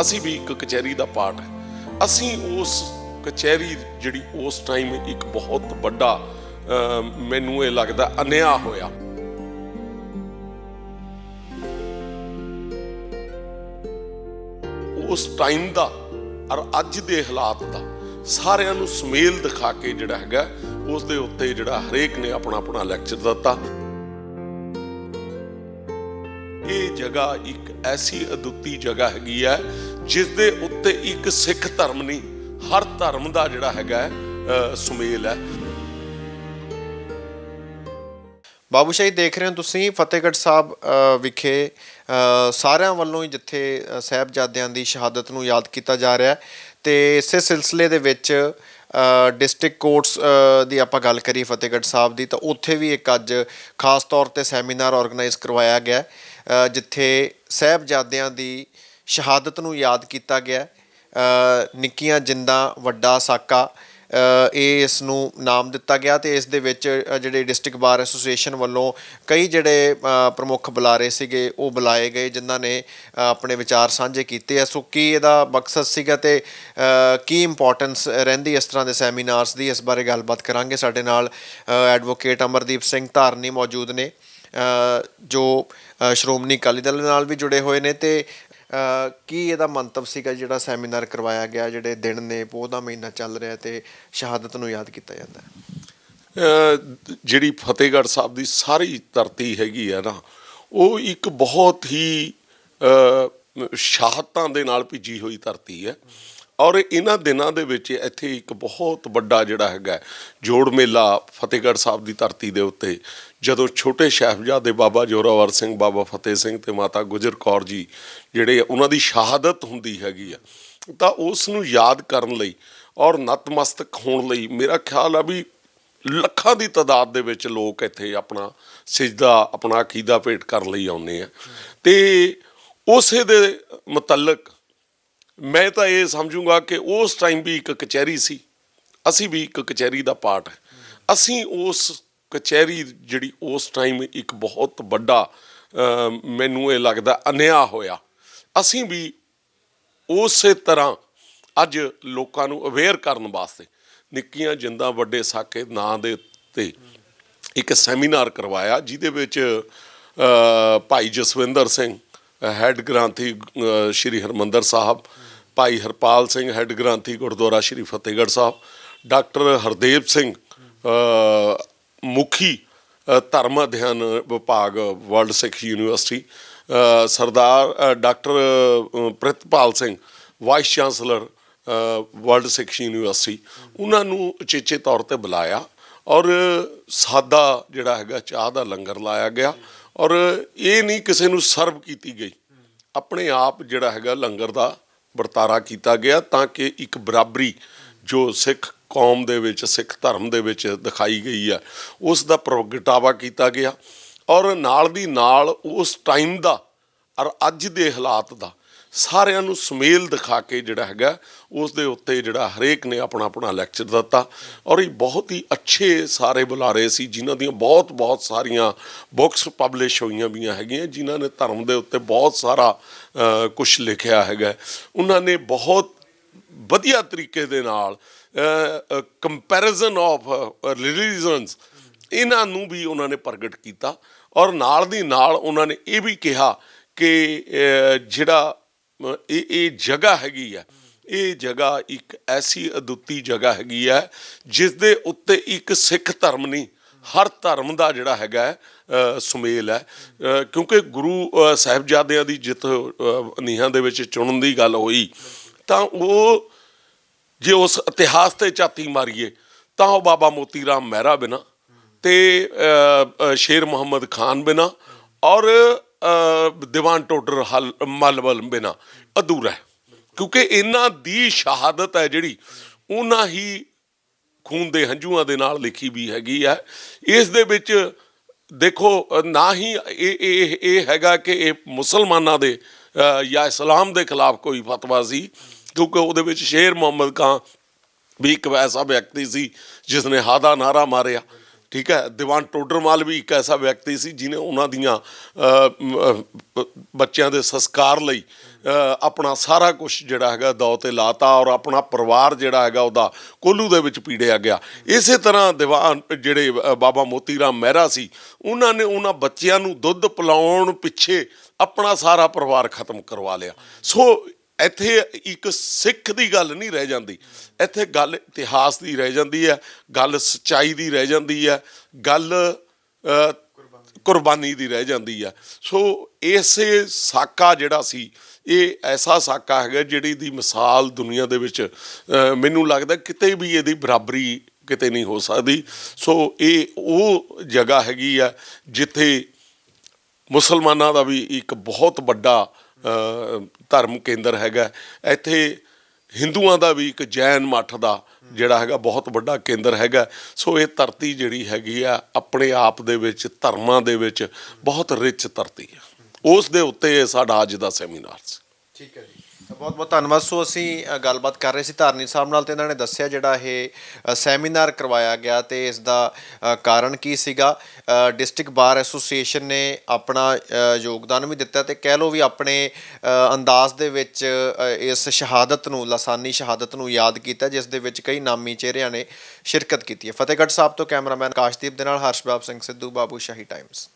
ਅਸੀਂ ਵੀ ਇੱਕ ਕਚਹਿਰੀ ਦਾ ਪਾਰਟ ਅਸੀਂ ਉਸ ਕਚਹਿਰੀ ਜਿਹੜੀ ਉਸ ਟਾਈਮ ਇੱਕ ਬਹੁਤ ਵੱਡਾ ਅਹ, ਮੈਨੂੰ ਇਹ ਲੱਗਦਾ ਅਨਿਆ ਹੋਇਆ। ਉਸ ਟਾਈਮ ਦਾ ਔਰ ਅੱਜ ਦੇ ਹਾਲਾਤ ਦਾ ਸਾਰਿਆਂ ਨੂੰ ਸੁਮੇਲ ਦਿਖਾ ਕੇ ਜਿਹੜਾ ਹੈਗਾ ਉਸ ਦੇ ਉੱਤੇ ਜਿਹੜਾ ਹਰੇਕ ਨੇ ਆਪਣਾ ਆਪਣਾ ਲੈਕਚਰ ਦਿੱਤਾ। ਜਗ੍ਹਾ ਇੱਕ ਐਸੀ ਅਦੁੱਤੀ ਜਗ੍ਹਾ ਹੈਗੀ ਹੈ ਜਿਸ ਦੇ ਉੱਤੇ ਇੱਕ ਸਿੱਖ ਧਰਮ ਨਹੀਂ ਹਰ ਧਰਮ ਦਾ ਜਿਹੜਾ ਹੈਗਾ ਸੁਮੇਲ ਹੈ। ਬਾਬੂ ਸ਼ਾਹੀ ਦੇਖ ਰਹੇ ਹੋ ਤੁਸੀਂ ਫਤਿਹਗੜ੍ਹ ਸਾਹਿਬ ਵਿਖੇ ਸਾਰਿਆਂ ਵੱਲੋਂ ਹੀ ਜਿੱਥੇ ਅ, ਸਾਹਿਬਜ਼ਾਦਿਆਂ ਦੀ ਸ਼ਹਾਦਤ ਨੂੰ ਯਾਦ ਕੀਤਾ ਜਾ ਰਿਹਾ ਹੈ। ਤੇ ਇਸੇ ਸਿਲਸਿਲੇ ਦੇ ਵਿੱਚ ਡਿਸਟ੍ਰਿਕਟ ਕੋਰਟਸ ਦੀ ਆਪਾਂ ਗੱਲ ਕਰੀ ਫਤਿਹਗੜ੍ਹ ਸਾਹਿਬ ਦੀ ਤਾਂ ਉੱਥੇ ਵੀ ਇੱਕ ਅੱਜ ਖਾਸ ਤੌਰ ਤੇ ਸੈਮੀਨਾਰ ਆਰਗੇਨਾਈਜ਼ ਕਰਵਾਇਆ ਗਿਆ ਜਿੱਥੇ ਸਾਹਿਬਜ਼ਾਦਿਆਂ ਦੀ ਸ਼ਹਾਦਤ ਨੂੰ ਯਾਦ ਕੀਤਾ ਗਿਆ ਨਿੱਕੀਆਂ ਜਿੰਦਾ, ਵੱਡਾ ਸਾਕਾ ਇਹ ਇਸ ਨੂੰ ਨਾਮ ਦਿੱਤਾ ਗਿਆ ਤੇ ਇਸ ਦੇ ਵਿੱਚ ਜਿਹੜੇ ਡਿਸਟ੍ਰਿਕਟ ਬਾਰ ਐਸੋਸੀਏਸ਼ਨ ਵੱਲੋਂ ਕਈ ਜਿਹੜੇ ਪ੍ਰਮੁੱਖ ਬੁਲਾਰੇ ਸੀਗੇ, ਉਹ ਬੁਲਾਏ ਗਏ, ਜਿਨ੍ਹਾਂ ਨੇ ਆਪਣੇ ਵਿਚਾਰ ਸਾਂਝੇ ਕੀਤੇ ਆ। ਸੋ ਕੀ ਇਹਦਾ ਮਕਸਦ ਸੀਗਾ ਤੇ ਕੀ ਇੰਪੋਰਟੈਂਸ ਰਹਿੰਦੀ ਇਸ ਤਰ੍ਹਾਂ ਦੇ ਸੈਮੀਨਾਰਸ ਦੀ? ਇਸ ਬਾਰੇ ਗੱਲਬਾਤ ਕਰਾਂਗੇ। ਸਾਡੇ ਨਾਲ ਐਡਵੋਕੇਟ ਅਮਰਦੀਪ ਸਿੰਘ ਧਾਰਨੀ ਮੌਜੂਦ ਨੇ। ਜੋ ਸ਼੍ਰੋਮਣੀ ਅਕਾਲੀ ਦਲ ਨਾਲ ਵੀ ਜੁੜੇ ਹੋਏ ਨੇ ਤੇ ਕੀ ਇਹਦਾ ਮੰਤਵ ਸੀਗਾ ਜਿਹੜਾ ਸੈਮੀਨਾਰ ਕਰਵਾਇਆ ਗਿਆ, ਜਿਹੜੇ ਦਿਨ ਨੇ ਪੋਹ ਦਾ ਮਹੀਨਾ ਚੱਲ ਰਿਹਾ ਤੇ ਸ਼ਹਾਦਤ ਨੂੰ ਯਾਦ ਕੀਤਾ ਜਾਂਦਾ ਜਿਹੜੀ ਫਤਿਹਗੜ੍ਹ ਸਾਹਿਬ ਦੀ ਸਾਰੀ ਧਰਤੀ ਹੈਗੀ ਆ ਨਾ, ਉਹ ਇੱਕ ਬਹੁਤ ਹੀ ਸ਼ਹਾਦਤਾਂ ਦੇ ਨਾਲ ਭਿੱਜੀ ਹੋਈ ਧਰਤੀ ਹੈ। ਔਰ ਇਹਨਾਂ ਦਿਨਾਂ ਦੇ ਵਿੱਚ ਇੱਥੇ ਇੱਕ ਬਹੁਤ ਵੱਡਾ ਜਿਹੜਾ ਹੈਗਾ ਜੋੜ ਮੇਲਾ ਫਤਿਹਗੜ੍ਹ ਸਾਹਿਬ ਦੀ ਧਰਤੀ ਦੇ ਉੱਤੇ, ਜਦੋਂ ਛੋਟੇ ਸਾਹਿਬਜ਼ਾਦੇ ਬਾਬਾ ਜੋਰਾਵਰ ਸਿੰਘ, ਬਾਬਾ ਫਤਿਹ ਸਿੰਘ ਤੇ ਮਾਤਾ ਗੁਜਰ ਕੌਰ ਜੀ ਜਿਹੜੇ ਉਹਨਾਂ ਦੀ ਸ਼ਹਾਦਤ ਹੁੰਦੀ ਹੈਗੀ ਆ, ਤਾਂ ਉਸ ਨੂੰ ਯਾਦ ਕਰਨ ਲਈ ਔਰ ਨਤਮਸਤਕ ਹੋਣ ਲਈ ਮੇਰਾ ਖਿਆਲ ਆ ਵੀ ਲੱਖਾਂ ਦੀ ਤਾਦਾਦ ਦੇ ਵਿੱਚ ਲੋਕ ਇੱਥੇ ਆਪਣਾ ਸਜਦਾ, ਆਪਣਾ ਅਕੀਦਾ ਭੇਟ ਕਰਨ ਲਈ ਆਉਂਦੇ ਆ। ਤੇ ਉਸੇ ਦੇ ਮੁਤਲਕ ਮੈਂ ਤਾਂ ਇਹ ਸਮਝੂੰਗਾ ਕਿ ਉਸ ਟਾਈਮ ਵੀ ਇੱਕ ਕਚਹਿਰੀ ਸੀ। ਅਸੀਂ ਵੀ ਇੱਕ ਕਚਹਿਰੀ ਦਾ ਪਾਰਟ ਹੈ। ਅਸੀਂ ਉਸ ਕਚਹਿਰੀ ਜਿਹੜੀ ਉਸ ਟਾਈਮ ਇੱਕ ਬਹੁਤ ਵੱਡਾ ਮੈਨੂੰ ਇਹ ਲੱਗਦਾ ਅਨਿਆ ਹੋਇਆ। ਅਸੀਂ ਵੀ ਉਸੇ ਤਰ੍ਹਾਂ ਅੱਜ ਲੋਕਾਂ ਨੂੰ ਅਵੇਅਰ ਕਰਨ ਵਾਸਤੇ ਨਿੱਕੀਆਂ ਜਿੰਦਾਂ ਵੱਡੇ ਸਾਕੇ ਨਾਂ ਦੇ ਉੱਤੇ ਇੱਕ ਸੈਮੀਨਾਰ ਕਰਵਾਇਆ, ਜਿਹਦੇ ਵਿੱਚ ਭਾਈ ਜਸਵਿੰਦਰ ਸਿੰਘ ਹੈੱਡ ਗ੍ਰੰਥੀ ਸ਼੍ਰੀ ਹਰਮੰਦਰ ਸਾਹਿਬ ਭਾਈ ਹਰਪਾਲ ਸਿੰਘ, ਹੈੱਡ ਗ੍ਰੰਥੀ ਗੁਰਦੁਆਰਾ ਸ਼੍ਰੀ ਫਤਿਹਗੜ੍ਹ ਸਾਹਿਬ, ਡਾਕਟਰ ਹਰਦੇਵ ਸਿੰਘ ਮੁਖੀ ਧਰਮ ਅਧਿਐਨ ਵਿਭਾਗ, world Sikh university Sardar doctor Pritpal Singh, vice chancellor world Sikh university, ਉਹਨਾਂ ਨੂੰ ਉਚੇਚੇ ਤੌਰ ਤੇ ਬੁਲਾਇਆ ਔਰ ਸਾਦਾ ਜਿਹੜਾ ਹੈਗਾ ਚਾਹ ਦਾ ਲੰਗਰ ਲਾਇਆ ਗਿਆ ਔਰ ਇਹ ਨਹੀਂ ਕਿਸੇ ਨੂੰ ਸਰਵ ਕੀਤੀ ਗਈ। ਆਪਣੇ ਆਪ ਜਿਹੜਾ ਹੈਗਾ ਲੰਗਰ ਦਾ ਵਰਤਾਰਾ ਕੀਤਾ ਗਿਆ ਤਾਂ ਕਿ ਇੱਕ ਬਰਾਬਰੀ ਜੋ ਸਿੱਖ ਕੌਮ ਦੇ ਵਿੱਚ, ਸਿੱਖ ਧਰਮ ਦੇ ਵਿੱਚ ਦਿਖਾਈ ਗਈ ਹੈ, ਉਸ ਦਾ ਪ੍ਰਗਟਾਵਾ ਕੀਤਾ ਗਿਆ ਔਰ ਨਾਲ ਦੀ ਨਾਲ ਉਸ ਟਾਈਮ ਦਾ ਔਰ ਅੱਜ ਦੇ ਹਾਲਾਤ ਦਾ ਸਾਰਿਆਂ ਨੂੰ ਸੁਮੇਲ ਦਿਖਾ ਕੇ ਜਿਹੜਾ ਹੈਗਾ ਉਸ ਦੇ ਉੱਤੇ ਜਿਹੜਾ ਹਰੇਕ ਨੇ ਆਪਣਾ ਆਪਣਾ ਲੈਕਚਰ ਦਿੱਤਾ। ਔਰ ਇਹ ਬਹੁਤ ਹੀ ਅੱਛੇ ਸਾਰੇ ਬੁਲਾਰੇ ਸੀ, ਜਿਨ੍ਹਾਂ ਦੀਆਂ ਬਹੁਤ ਬਹੁਤ ਸਾਰੀਆਂ ਬੁੱਕਸ ਪਬਲਿਸ਼ ਹੋਈਆਂ ਵੀਆਂ ਹੈਗੀਆਂ, ਜਿਨ੍ਹਾਂ ਨੇ ਧਰਮ ਦੇ ਉੱਤੇ ਬਹੁਤ ਸਾਰਾ ਕੁਝ ਲਿਖਿਆ ਹੈਗਾ। ਉਹਨਾਂ ਨੇ ਬਹੁਤ ਵਧੀਆ ਤਰੀਕੇ ਦੇ ਨਾਲ ਕੰਪੈਰੀਜ਼ਨ ਆਫ ਰਿਲੀਜਨਸ ਇਹਨਾਂ ਨੂੰ ਵੀ ਉਹਨਾਂ ਨੇ ਪ੍ਰਗਟ ਕੀਤਾ। ਔਰ ਨਾਲ ਦੀ ਨਾਲ ਉਹਨਾਂ ਨੇ ਇਹ ਵੀ ਕਿਹਾ ਕਿ ਜਿਹੜਾ ਇਹ ਇਹ ਜਗ੍ਹਾ ਹੈਗੀ ਆ। ਇਹ ਜਗ੍ਹਾ ਇੱਕ ਐਸੀ ਅਦੁੱਤੀ ਜਗ੍ਹਾ ਹੈਗੀ ਹੈ ਜਿਸ ਦੇ ਉੱਤੇ ਇੱਕ ਸਿੱਖ ਧਰਮ ਨਹੀਂ, ਹਰ ਧਰਮ ਦਾ ਜਿਹੜਾ ਹੈਗਾ ਸੁਮੇਲ ਹੈ। ਕਿਉਂਕਿ ਗੁਰੂ ਸਾਹਿਬਜ਼ਾਦਿਆਂ ਦੀ ਜਿੱਤ ਨੀਹਾਂ ਦੇ ਵਿੱਚ ਚੁਣਨ ਦੀ ਗੱਲ ਹੋਈ, ਤਾਂ ਉਹ ਜੇ ਉਸ ਇਤਿਹਾਸ ਤੇ ਝਾਤੀ ਮਾਰੀਏ, ਤਾਂ ਉਹ ਬਾਬਾ ਮੋਤੀ ਰਾਮ ਮਹਿਰਾ ਬਿਨਾ ਤੇ ਸ਼ੇਰ ਮੁਹੰਮਦ ਖਾਨ ਬਿਨਾ ਔਰ ਦੀਵਾਨ ਟੋਡਰ ਹਲ ਮਲਵਲ ਬਿਨਾ ਅਧੂਰਾ ਹੈ। ਕਿਉਂਕਿ ਇਹਨਾਂ ਦੀ ਸ਼ਹਾਦਤ ਹੈ ਜਿਹੜੀ, ਉਹਨਾਂ ਹੀ ਖੂਨ ਦੇ ਹੰਝੂਆਂ ਦੇ ਨਾਲ ਲਿਖੀ ਵੀ ਹੈਗੀ ਹੈ। ਇਸ ਦੇ ਵਿੱਚ ਦੇਖੋ, ਨਾ ਹੀ ਇਹ ਇਹ ਇਹ ਹੈਗਾ ਕਿ ਇਹ ਮੁਸਲਮਾਨਾਂ ਦੇ ਜਾਂ ਇਸਲਾਮ ਦੇ ਖਿਲਾਫ ਕੋਈ ਫਤਵਾ ਸੀ, ਕਿਉਂਕਿ ਉਹਦੇ ਵਿੱਚ ਸ਼ੇਰ ਮੁਹੰਮਦ ਖਾਨ ਵੀ ਇੱਕ ਐਸਾ ਵਿਅਕਤੀ ਸੀ ਜਿਸ ਨੇ ਹਾਦਾ ਨਾਰਾ ਮਾਰਿਆ। ਠੀਕ ਹੈ, ਦੀਵਾਨ ਟੋਡਰਮਾਲ ਵੀ ਇੱਕ ਐਸਾ ਵਿਅਕਤੀ ਸੀ ਜਿਨੇ ਉਹਨਾਂ ਦੀਆਂ ਬੱਚਿਆਂ ਦੇ ਸੰਸਕਾਰ ਲਈ ਆਪਣਾ ਸਾਰਾ ਕੁਝ ਜਿਹੜਾ ਹੈਗਾ ਦੌ ਤੇ ਲਾਤਾ ਔਰ ਆਪਣਾ ਪਰਿਵਾਰ ਜਿਹੜਾ ਹੈਗਾ ਉਹਦਾ ਕੋਲੂ ਦੇ ਵਿੱਚ ਪੀੜਿਆ ਗਿਆ। ਇਸੇ ਤਰ੍ਹਾਂ ਦੀਵਾਨ ਜਿਹੜੇ ਬਾਬਾ ਮੋਤੀ ਰਾਮ ਮਹਿਰਾ ਸੀ, ਉਹਨਾਂ ਨੇ ਉਹਨਾਂ ਬੱਚਿਆਂ ਨੂੰ ਦੁੱਧ ਪਿਲਾਉਣ ਪਿੱਛੇ ਆਪਣਾ ਸਾਰਾ ਪਰਿਵਾਰ ਖਤਮ ਕਰਵਾ ਲਿਆ। ਸੋ ਇੱਥੇ ਇੱਕ ਸਿੱਖ ਦੀ ਗੱਲ ਨਹੀਂ ਰਹਿ ਜਾਂਦੀ। ਇੱਥੇ ਗੱਲ ਇਤਿਹਾਸ ਦੀ ਰਹਿ ਜਾਂਦੀ ਹੈ, ਗੱਲ ਸਚਾਈ ਦੀ ਰਹਿ ਜਾਂਦੀ ਹੈ, ਗੱਲ ਕੁਰਬਾਨੀ ਦੀ ਰਹਿ ਜਾਂਦੀ ਹੈ। ਸੋ ਇਸੇ ਸਾਕਾ ਜਿਹੜਾ ਸੀ, ਇਹ ਐਸਾ ਸਾਕਾ ਹੈਗਾ ਜਿਹੜੀ ਦੀ ਮਿਸਾਲ ਦੁਨੀਆ ਦੇ ਵਿੱਚ ਮੈਨੂੰ ਲੱਗਦਾ ਕਿਤੇ ਵੀ ਇਹਦੀ ਬਰਾਬਰੀ ਕਿਤੇ ਨਹੀਂ ਹੋ ਸਕਦੀ। ਸੋ ਇਹ ਉਹ ਜਗ੍ਹਾ ਹੈਗੀ ਆ ਜਿੱਥੇ ਮੁਸਲਮਾਨਾਂ ਦਾ ਵੀ ਇੱਕ ਬਹੁਤ ਵੱਡਾ ਧਰਮ ਕੇਂਦਰ ਹੈਗਾ। ਇੱਥੇ ਹਿੰਦੂਆਂ ਦਾ ਵੀ ਇੱਕ ਜੈਨ ਮੱਠ ਦਾ ਜਿਹੜਾ ਹੈਗਾ ਬਹੁਤ ਵੱਡਾ ਕੇਂਦਰ ਹੈਗਾ। ਸੋ ਇਹ ਧਰਤੀ ਜਿਹੜੀ ਹੈਗੀ ਆ, ਆਪਣੇ ਆਪ ਦੇ ਵਿੱਚ, ਧਰਮਾਂ ਦੇ ਵਿੱਚ ਬਹੁਤ ਰਿਚ ਧਰਤੀ ਆ। ਉਸ ਦੇ ਉੱਤੇ ਇਹ ਸਾਡਾ ਅੱਜ ਦਾ ਸੈਮੀਨਾਰ ਸੀ। ਠੀਕ ਹੈ ਜੀ। ਬਹੁਤ ਬਹੁਤ ਧੰਨਵਾਦ। ਸੋ ਅਸੀਂ ਗੱਲਬਾਤ ਕਰ ਰਹੇ ਸੀ ਧਾਰਨੀ ਸਾਹਿਬ ਨਾਲ ਤੇ ਇਹਨਾਂ ਨੇ ਦੱਸਿਆ ਜਿਹੜਾ ਇਹ ਸੈਮੀਨਾਰ ਕਰਵਾਇਆ ਗਿਆ ਤੇ ਇਸ ਦਾ ਕਾਰਨ ਕੀ ਸੀਗਾ। ਡਿਸਟ੍ਰਿਕਟ ਬਾਰ ਐਸੋਸੀਏਸ਼ਨ ਨੇ ਆਪਣਾ ਯੋਗਦਾਨ ਵੀ ਦਿੱਤਾ ਤੇ ਕਹਿ ਲਓ ਵੀ ਆਪਣੇ ਅੰਦਾਜ਼ ਦੇ ਵਿੱਚ ਇਸ ਸ਼ਹਾਦਤ ਨੂੰ, ਲਾਸਾਨੀ ਸ਼ਹਾਦਤ ਨੂੰ ਯਾਦ ਕੀਤਾ ਜਿਸ ਦੇ ਵਿੱਚ ਕਈ ਨਾਮੀ ਚਿਹਰਿਆਂ ਨੇ ਸ਼ਿਰਕਤ ਕੀਤੀ ਹੈ। ਫਤਿਹਗੜ੍ਹ ਸਾਹਿਬ ਤੋਂ ਕੈਮਰਾਮੈਨ ਕਾਸ਼ਦੀਪ ਦੇ ਨਾਲ ਹਰਸ਼ਬਾਬ ਸਿੰਘ ਸਿੱਧੂ, ਬਾਬੂ ਸ਼ਾਹੀ ਟਾਈਮਜ਼।